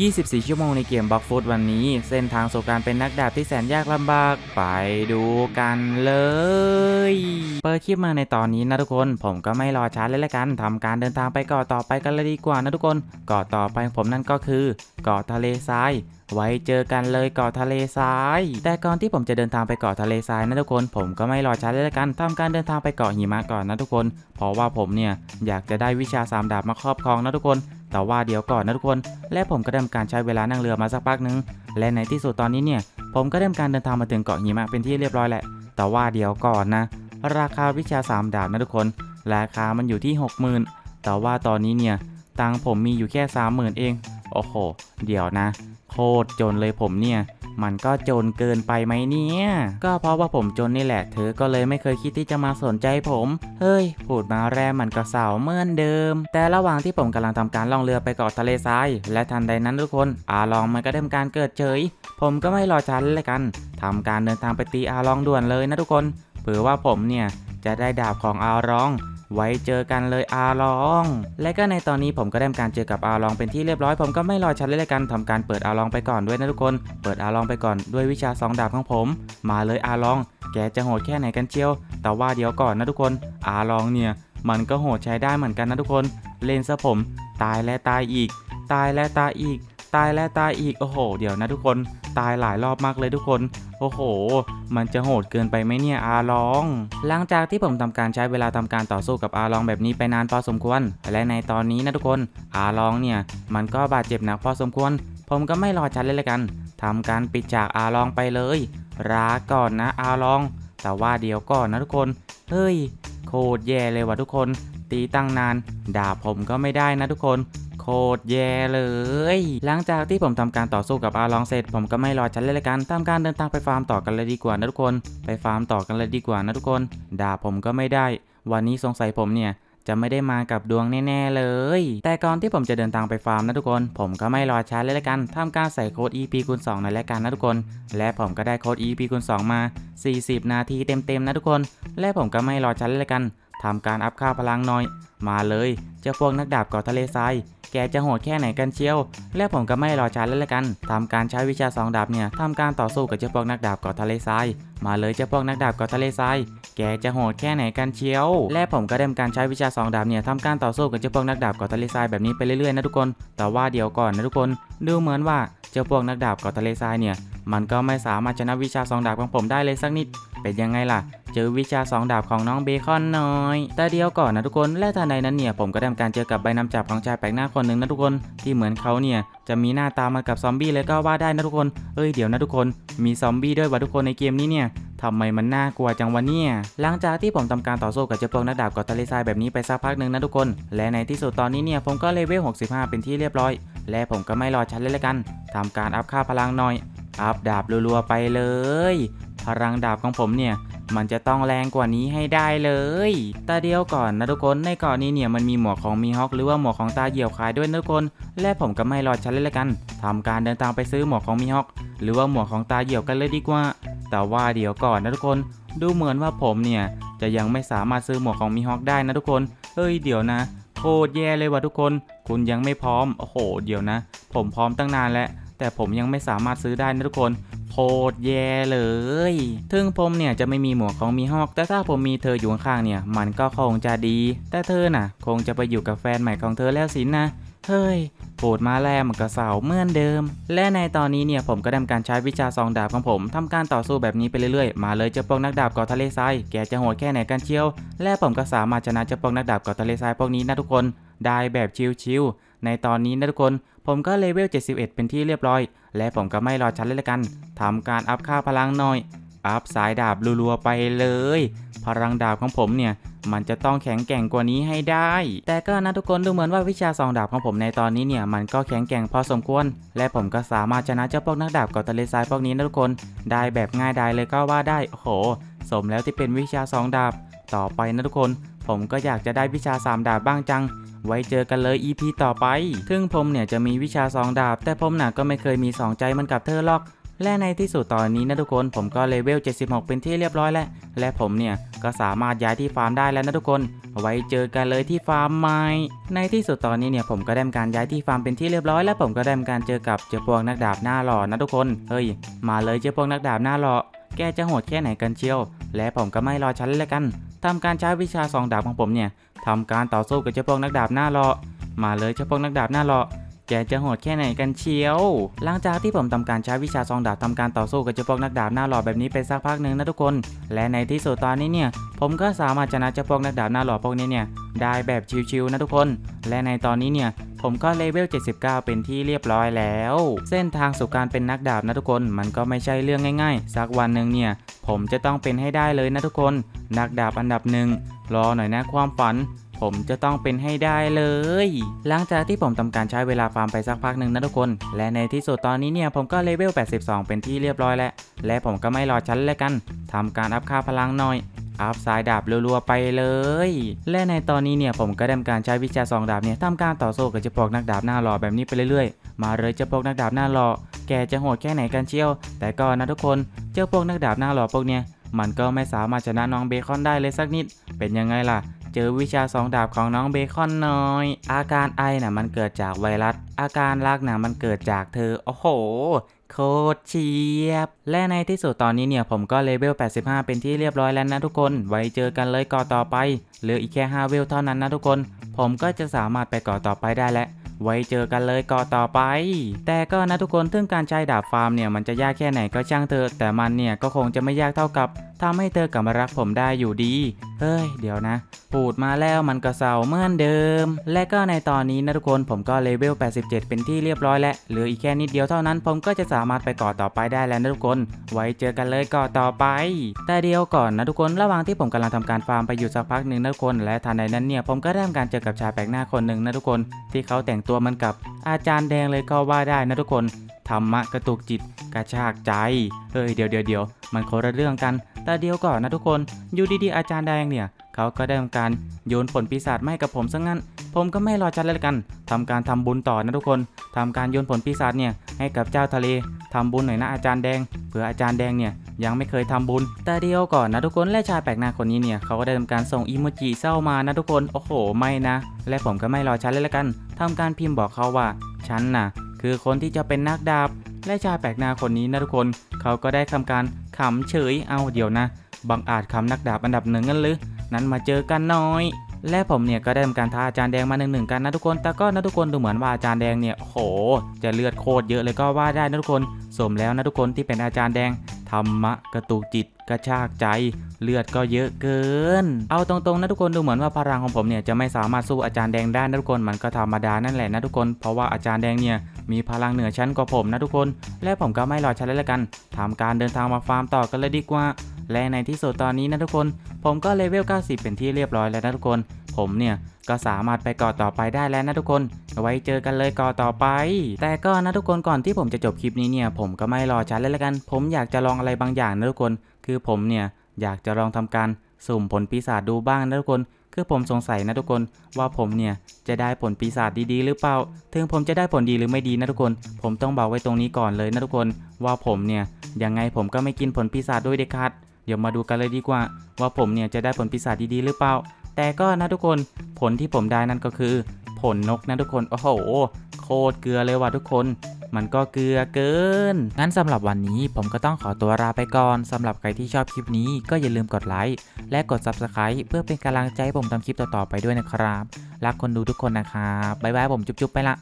24 ชั่วโมงในเกมบล็อกฟุตวันนี้ เส้นทางสู่การเป็นนักดาบที่แสนยากลำบาก ไปดูกันเลย เปิดคลิปมาในตอนนี้นะทุกคน ผมก็ไม่รอช้าเลยละกันทำการเดินทางไปเกาะต่อไปกันเลยดีกว่านะทุกคนเกาะต่อไปของผมนั่นก็คือเกาะทะเลทรายไว้เจอกันเลยเกาะทะเลทราย แต่ก่อนที่ผมจะเดินทางไปเกาะทะเลทรายนะทุกคน ผมก็ไม่รอช้าเลยละกันทำการเดินทางไปเกาะหิมะก่อนนะทุกคน เพราะว่าผมเนี่ยอยากจะได้วิชาสามดาบมาครอบครองนะทุกคน แต่ว่าเดี๋ยวก่อนนะทุกคน และผมก็ได้ทำการใช้เวลานั่งเรือมาสักพักหนึง และในที่สุดตอนนี้เนี่ย ผมก็ได้ทำการเดินทางมาถึงเกาะหิมะเป็นที่เรียบร้อยแหละ แต่ว่าเดี๋ยวก่อนนะ ราคาวิชาสามดาบนะทุกคน ราคามันอยู่ที่ 60,000 แต่ว่าตอนนี้เนี่ย ตังผมมีอยู่แค่ 30,000 เอง โอ้โห เดี๋ยวนะ โคตรจนเลยผมเนี่ย มันก็จนเกินไปไหมเนี่ย ก็เพราะว่าผมจนนี่แหละ เธอก็เลยไม่เคยคิดที่จะมาสนใจผม เฮ้ย พูดมาแรมมันก็เสาเหมือนเดิม แต่ระหว่างที่ผมกำลังทำการล่องเรือไปเกาะทะเลทราย และทันใดนั้นทุกคน อาลองมันก็ได้ทำการเกิดเฉย ผมก็ไม่รอช้าเลยกันทำการเดินทางไปตีอาลองด่วนเลยนะทุกคน เผื่อว่าผมเนี่ยจะได้ดาบของอาลอง ไว้เจอกันเลยอาลอง และก็ในตอนนี้ผมก็ได้ทำการเจอกับอาลองเป็นที่เรียบร้อยผมก็ไม่รอช้าเลยละกันทำการเปิดอาลองไปก่อนด้วยนะทุกคน เปิดอาลองไปก่อนด้วยวิชาสองดาบของผม มาเลยอาลอง แกจะโหดแค่ไหนกันเชียว แต่ว่าเดี๋ยวก่อนนะทุกคน อาลองเนี่ย มันก็โหดใช้ได้เหมือนกันนะทุกคน เล่นซะผม ตายและตายอีก ตายและตายอีก ตายและตายอีก โอ้โห เดี๋ยวนะทุกคน ตายหลายรอบมากเลยทุกคน โอ้โห มันจะโหดเกินไปไหมเนี่ยอาลอง หลังจากที่ผมทำการใช้เวลาทำการต่อสู้กับอาลองแบบนี้ไปนานพอสมควร และในตอนนี้นะทุกคน อาลองเนี่ย มันก็บาดเจ็บหนักพอสมควร ผมก็ไม่รอชัดเลยละกันทำการปิดจากอาลองไปเลยลาก่อนนะอาลอง แต่ว่าเดี๋ยวก่อนนะทุกคน เฮ้ย โคตรแย่เลยว่ะทุกคน ตีตั้งนาน ด่าผมก็ไม่ได้นะทุกคน โคตรแย่เลย หลังจากที่ผมทำการต่อสู้กับอาลองเสร็จ ผมก็ไม่รอชันเลยละกันทำการเดินทางไปฟาร์มต่อกันเลยดีกว่านะทุกคน ไปฟาร์มต่อกันเลยดีกว่านะทุกคนดาบผมก็ไม่ได้ วันนี้สงสัยผมเนี่ยจะไม่ได้มากับดวงแน่ ๆ เลย แต่ก่อนที่ผมจะเดินทางไปฟาร์มนะทุกคน ผมก็ไม่รอช้าเลยละกันทำการใส่โค้ด EP คูณ2ในรายการนะทุกคน และผมก็ได้โค้ด EP คูณ2มา 40 นาทีเต็ม ๆ นะทุกคน และผมก็ไม่รอช้าเลยละกันทำการอัพค่าพลังหน่อย มาเลย เจ้าพวกนักดาบเกาะทะเลทราย แกจะโหดแค่ไหนกันเชียว และผมก็ไม่รอช้าแล้วละกันทำการใช้วิชาสองดาบเนี่ยทำการต่อสู้กับเจ้าพวกนักดาบเกาะทะเลทราย มาเลยเจ้าพวกนักดาบกาะทะเลทราย แกจะโหดแค่ไหนกันเชียว และผมก็ได้ทำการใช้วิชาสองดาบเนี่ยทำการต่อสู้กับเจ้าพวกนักดาบกาะทะเลทรายแบบนี้ไปเรื่อยๆนะทุกคน แต่ว่าเดี๋ยวก่อนนะทุกคน ดูเหมือนว่าเจ้าพวกนักดาบกาะทะเลทรายเนี่ย มันก็ไม่สามารถชนะวิชาสองดาบของผมได้เลยสักนิด เป็นยังไงล่ะ เจอวิชาสองดาบของน้องเบคอนน้อย แต่เดียวก่อนนะทุกคน และทันใดนั้นเนี่ยผมก็ได้ทำการเจอกับใบนำจับของชายแปลกหน้าคนหนึ่งนะทุกคน ที่เหมือนเขาเนี่ยจะมีหน้าตามากับซอมบี้เลยก็ว่าได้นะทุกคน เอ้ยเดี๋ยวนะทุกคน มีซอมบี้ด้วยวะทุกคนในเกมนี้เนี่ย ทำไมมันน่ากลัวจังวะเนี่ย หลังจากที่ผมทำการต่อสู้กับเจ้าพวกนักดาบกับทะเลทรายแบบนี้ไปสักพักหนึ่งนะทุกคน และในที่สุดตอนนี้เนี่ยผมก็เลเวล 65 เป็นที่เรียบร้อย และผมก็ไม่รอชันเลยละกันทำการอัพค่าพลังหน่อย อัพดาบรัวๆไปเลย พลังดาบของผมเนี่ย มันจะต้องแรงกว่านี้ให้ได้เลยแต่เดียวก่อนนะทุกคนในเกาะนี้เนี่ยมันมีหมวกของมีฮอกหรือว่าหมวกของตาเหี่ยวขายด้วยนะทุกคน และผมก็ไม่รอชันเลยละกันทำการเดินทางไปซื้อหมวกของมีฮอกหรือว่าหมวกของตาเหี่ยวกันเลยดีกว่า แต่ว่าเดี๋ยวก่อนนะทุกคน ดูเหมือนว่าผมเนี่ยจะยังไม่สามารถซื้อหมวกของมีฮอกได้นะทุกคนเฮ้ยเดี๋ยวนะโคตรแย่เลยว่ะทุกคน คุณยังไม่พร้อม โอ้โห เดี๋ยวนะ ผมพร้อมตั้งนานแล้ว แต่ผมยังไม่สามารถซื้อได้นะทุกคน โคตรแย่เลย ถึงผมเนี่ยจะไม่มีหมวกของมีฮอก แต่ถ้าผมมีเธออยู่ข้างๆเนี่ย มันก็คงจะดี แต่เธอน่ะ คงจะไปอยู่กับแฟนใหม่ของเธอแล้วสินะ เฮ้ยพูดมาแล้วมันก็เสาเหมือนเดิม และในตอนนี้เนี่ยผมก็ทำการใช้วิชาซองดาบของผมทำการต่อสู้แบบนี้ไปเรื่อยๆ มาเลยเจ้าพวกนักดาบเกาะทะเลทราย แกจะโหดแค่ไหนกันเชียว และผมก็สามารถชนะเจ้าพวกนักดาบเกาะทะเลทรายพวกนี้นะทุกคน ได้แบบชิวๆ ในตอนนี้นะทุกคน ผมก็เลเวล 71 เป็นที่เรียบร้อย และผมก็ไม่รอชันเลยละกันทำการอัพค่าพลังหน่อย อัพสายดาบรัวๆไปเลย พลังดาบของผมเนี่ยมันจะต้องแข็งแกร่งกว่านี้ให้ได้ แต่ก็นะทุกคนดูเหมือนว่าวิชาสองดาบของผมในตอนนี้เนี่ยมันก็แข็งแกร่งพอสมควร และผมก็สามารถชนะเจ้าพวกนักดาบกาะทะเลทรายพวกนี้นะทุกคน ได้แบบง่ายดายเลยก็ว่าได้ โอ้โห สมแล้วที่เป็นวิชาสองดาบ ต่อไปนะทุกคน ผมก็อยากจะได้วิชาสามดาบบ้างจัง ไว้เจอกันเลย EP ต่อไป ถึงผมเนี่ยจะมีวิชาสองดาบ แต่ผมน่ะก็ไม่เคยมีสองใจมันกับเธอหรอก และในที่สุดตอนนี้นะทุกคนผมก็เลเวล 76 เป็นที่เรียบร้อยแล้ว และผมเนี่ยก็สามารถย้ายที่ฟาร์มได้แล้วนะทุกคน ไว้เจอกันเลยที่ฟาร์มใหม่ ในที่สุดตอนนี้เนี่ยผมก็ได้การย้ายที่ฟาร์มเป็นที่เรียบร้อย และผมก็ได้การเจอกับเจ้าพวกนักดาบหน้าหล่อนะทุกคน เฮ้ย มาเลยเจ้าพวกนักดาบหน้าหล่อ แกจะโหดแค่ไหนกันเชียว และผมก็ไม่รอชั้นเลยกันทำการใช้วิชาสองดาบของผมเนี่ย ทำการต่อสู้กับเจ้าพวกนักดาบหน้าหล่อมาเลยเจ้าพวกนักดาบหน้าหล่อแกจะโหดแค่ไหนกันเชียว หลังจากที่ผมทำการใช้วิชาซองดาบทำการต่อสู้กับเจ้าพวกนักดาบหน้าหล่อแบบนี้ไปสักพักหนึ่งนะทุกคน และในที่สุดตอนนี้เนี่ย ผมก็สามารถชนะเจ้าพวกนักดาบหน้าหล่อพวกนี้เนี่ยได้แบบชิวๆนะทุกคน และในตอนนี้เนี่ยผมก็เลเวล 79 เป็นที่เรียบร้อยแล้ว เส้นทางสู่การเป็นนักดาบนะทุกคน มันก็ไม่ใช่เรื่องง่าย ๆ สักวันหนึ่งเนี่ย ผมจะต้องเป็นให้ได้เลยนะทุกคน นักดาบอันดับหนึ่งรอหน่อยนะความฝัน ผมจะต้องเป็นให้ได้เลย หลังจากที่ผมทำการใช้เวลาฟาร์มไปสักพักหนึ่งนะทุกคน และในที่สุดตอนนี้เนี่ยผมก็เลเวล 82 เป็นที่เรียบร้อยแล้ว และผมก็ไม่รอชั้นเลยกันทำการอัพค่าพลังหน่อยอัพสายดาบรัวๆไปเลย และในตอนนี้เนี่ยผมก็ได้ทำการใช้วิชาสองดาบเนี่ยทำการต่อสู้กับเจ้าพวกนักดาบหน้าหล่อแบบนี้ไปเรื่อยๆ มาเลยเจ้าพวกนักดาบหน้าหล่อแกจะโหดแค่ไหนกันเชียว แต่ก็นะทุกคนเจ้าพวกนักดาบหน้าหล่อพวกเนี้ยมันก็ไม่สามารถชนะน้องเบคอนได้เลยสักนิด เป็นยังไงล่ะ เจอวิชาสองดาบของน้องเบคอนน่อย อาการไอน่ะมันเกิดจากไวรัส อาการรักน่ะมันเกิดจากเธอ โอ้โห โคตรเฉียบ และในที่สุดตอนนี้เนี่ยผมก็เลเวล 85 เป็นที่เรียบร้อยแล้วนะทุกคน ไว้เจอกันเลยก่อต่อไป เหลืออีกแค่ 5 เวลเท่านั้นนะทุกคน ผมก็จะสามารถไปก่อต่อไปได้แล้ว ไว้เจอกันเลยก่อต่อไป แต่ก็นะทุกคนถึงการใช้ดาบฟาร์มเนี่ยมันจะยากแค่ไหนก็ช่างเถอะแต่มันเนี่ยก็คงจะไม่ยากเท่ากับ ทำให้เธอกลับมารักผมได้อยู่ดี เฮ้ย เดี๋ยวนะพูดมาแล้วมันก็เศร้าเหมือนเดิม และก็ในตอนนี้นะทุกคนผมก็เลเวล 87 เป็นที่เรียบร้อยแล้ว เหลืออีกแค่นิดเดียวเท่านั้น ผมก็จะสามารถไปก่อต่อไปได้แล้วนะทุกคน ไว้เจอกันเลยก่อต่อไป แต่เดียวก่อนนะทุกคน ระหว่างที่ผมกำลังทำการฟาร์มไปอยู่สักพักหนึ่งนะทุกคน และทันใดนั้นเนี่ยผมก็ได้ทำการเจอกับชายแปลกหน้าคนหนึ่งนะทุกคน ที่เขาแต่งตัวเหมันกับอาจารย์แดงเลยก็ว่าได้นะทุกคนธรรมะกระตุกจิตกระชากใจ เฮ้ยเดี๋ยวเดี๋ยวเดี๋ยวมันคนละเรื่องกัน แต่เดียวก่อนนะทุกคน อยู่ดีๆอาจารย์แดงเนี่ย เขาก็ได้ทำการโยนผลปีศาจมาให้กับผมซะงั้น ผมก็ไม่รอจัดเลยละกันทำการทำบุญต่อนะทุกคนทำการโยนผลปีศาจเนี่ยให้กับเจ้าทะเลทำบุญหน่อยนะอาจารย์แดง เผื่ออาจารย์แดงเนี่ยยังไม่เคยทำบุญ แต่เดียวก่อนนะทุกคนและชายแปลกหน้าคนนี้เนี่ยเขาก็ได้ทำการส่งอีโมจิเศร้ามานะทุกคน โอ้โห ไม่นะ และผมก็ไม่รอช้าเลยละกันทำการพิมพ์บอกเขาว่าฉันน่ะ คือคนที่จะเป็นนักดาบ และชายแปลกหน้าคนนี้นะทุกคน เขาก็ได้ทำการขำเฉยเอาเดี๋ยวนะ บังอาจคำนักดาบอันดับหนึ่งกันหรือ นั้นมาเจอกันหน่อย และผมเนี่ยก็ได้ทำการท้าอาจารย์แดงมาหนึ่งหนึ่งกันนะทุกคน แต่ก็นะทุกคนดูเหมือนว่าอาจารย์แดงเนี่ยโห จะเลือดโคตรเยอะเลยก็ว่าได้นะทุกคน สมแล้วนะทุกคนที่เป็นอาจารย์แดง ธรรมะกระตุกจิตกระชากใจ เลือดก็เยอะเกิน เอาตรงๆนะทุกคนดูเหมือนว่าพลังของผมเนี่ยจะไม่สามารถสู้อาจารย์แดงได้นะทุกคนมันก็ธรรมดานั่นแหละนะทุกคนเพราะว่าอาจารย์แดงเนี่ยมีพลังเหนือชั้นกว่าผมนะทุกคน และผมก็ไม่รอช้าเลยละกันทำการเดินทางมาฟาร์มต่อกันเลยดีกว่า และในที่สุดตอนนี้นะทุกคน ผมก็เลเวล 90 เป็นที่เรียบร้อยแล้วนะทุกคน ผมเนี่ยก็สามารถไปก่อต่อไปได้แล้วนะทุกคน ไว้เจอกันเลยก่อต่อไป แต่ก็นะทุกคนก่อนที่ผมจะจบคลิปนี้เนี่ย ผมก็ไม่รอช้าเลยละกัน ผมอยากจะลองอะไรบางอย่างนะทุกคน คือผมเนี่ยอยากจะลองทำการสุ่มผลปีศาจดูบ้างนะทุกคน คือผมสงสัยนะทุกคน ว่าผมเนี่ยจะได้ผลปีศาจดีๆ หรือเปล่า ถึงผมจะได้ผลดีหรือไม่ดีนะทุกคน ผมต้องบอกไว้ตรงนี้ก่อนเลยนะทุกคน ว่าผมเนี่ยยังไงผมก็ไม่กินผลปีศาจด้วยเด็ดขาด เดี๋ยวมาดูกันเลยดีกว่า ว่าผมเนี่ยจะได้ผลปีศาจดีๆหรือเปล่า แต่ก็นะทุกคนผลที่ผมได้นั่นก็คือ ผลนกนะทุกคน โอ้โห โคตรเกลือเลยว่ะทุกคน มันก็เกลือเกิน งั้นสำหรับวันนี้ผมก็ต้องขอตัวลาไปก่อนสำหรับใครที่ชอบคลิปนี้ก็อย่าลืมกดไลค์และกด Subscribe เพื่อเป็นกำลังใจให้ผมทำคลิปต่อๆไปด้วยนะครับ รักคนดูทุกคนนะครับบ๊ายบายผมจุ๊บๆไปละ